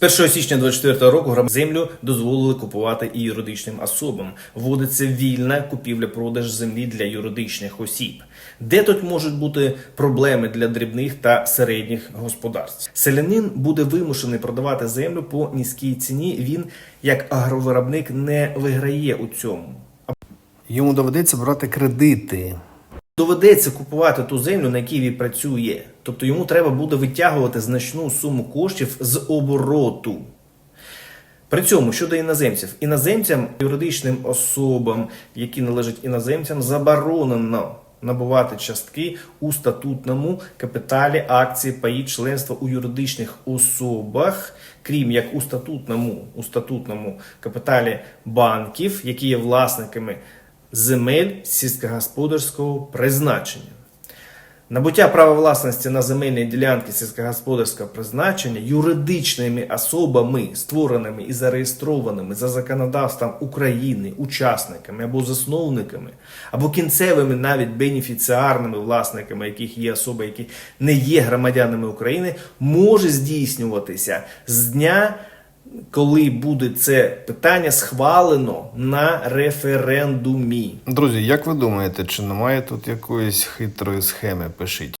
З 1 січня 2024 року грам землю дозволили купувати і юридичним особам. Вводиться вільна купівля-продаж землі для юридичних осіб. Де тут можуть бути проблеми для дрібних та середніх господарств? Селянин буде вимушений продавати землю по низькій ціні. Він, як агровиробник, не виграє у цьому. Йому доведеться брати кредити. Доведеться купувати ту землю, на якій він працює. Тобто йому треба буде витягувати значну суму коштів з обороту. При цьому щодо іноземців, іноземцям, юридичним особам, які належать іноземцям, заборонено набувати частки у статутному капіталі акції паї членства у юридичних особах, крім як у статутному, у статутному капіталі банків, які є власниками земель сільськогосподарського призначення. Набуття права власності на земельні ділянки сільськогосподарського призначення юридичними особами, створеними і зареєстрованими за законодавством України, учасниками або засновниками, або кінцевими навіть бенефіціарними власниками, яких є особи, які не є громадянами України, може здійснюватися з дня. Коли буде це питання схвалено на референдумі. Друзі, як ви думаєте, чи немає тут якоїсь хитрої схеми? Пишіть.